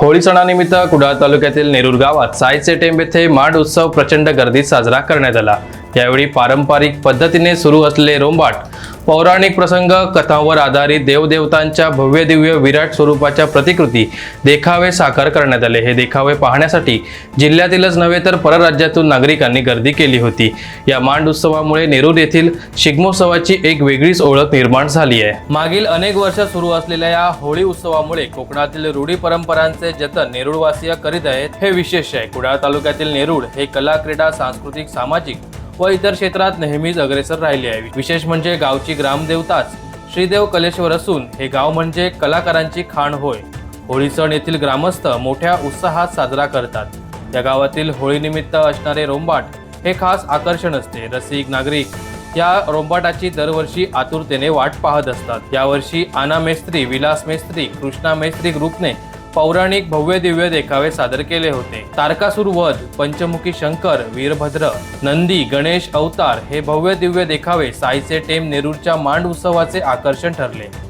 होळी सणानिमित्त कुडाळ तालुक्यातील नेरूर गावात सायचे टेंब येथे माड उत्सव प्रचंड गर्दीत साजरा करण्यात आला. यावेळी पारंपरिक पद्धतीने सुरू असलेले रोंबाट पौराणिक प्रसंग कथांवर आधारित देवदेवतांच्या भव्य दिव्य विराट स्वरूपाच्या प्रतिकृती देखावे साकार करण्यात आले. हे देखावे पाहण्यासाठी जिल्ह्यातीलच नव्हे तर परराज्यातून नागरिकांनी गर्दी केली होती. या मांड उत्सवामुळे नेरूर येथील शिगमोत्सवाची एक वेगळीच ओळख निर्माण झाली आहे. मागील अनेक वर्ष सुरू असलेल्या या होळी उत्सवामुळे कोकणातील रूढी परंपरांचे जतन नेरूळवासीय करीत आहेत हे विशेष आहे. कुडाळ तालुक्यातील नेरूळ हे कला क्रीडा सांस्कृतिक सामाजिक व इतर क्षेत्रात नेहमीच अग्रेसर राहिली आहे विशेष म्हणजे गावची ग्रामदेवताच श्रीदेव कलेश्वर असून हे गाव म्हणजे कलाकारांची खाण होय. होळी सण येथील ग्रामस्थ मोठ्या उत्साहात साजरा करतात. या गावातील होळीनिमित्त असणारे रोंबाट हे खास आकर्षण असते. रसिक नागरिक या रोंबाटाची दरवर्षी आतुरतेने वाट पाहत असतात. यावर्षी आना मेस्त्री विलास मेस्त्री कृष्णा मेस्त्री ग्रुपने पौराणिक भव्य दिव्य देखावे सादर केले होते. तारकासूर वध पंचमुखी शंकर वीरभद्र नंदी गणेश अवतार हे भव्य दिव्य देखावे साईचे टेम नेरूरच्या मांड उत्सवाचे आकर्षण ठरले.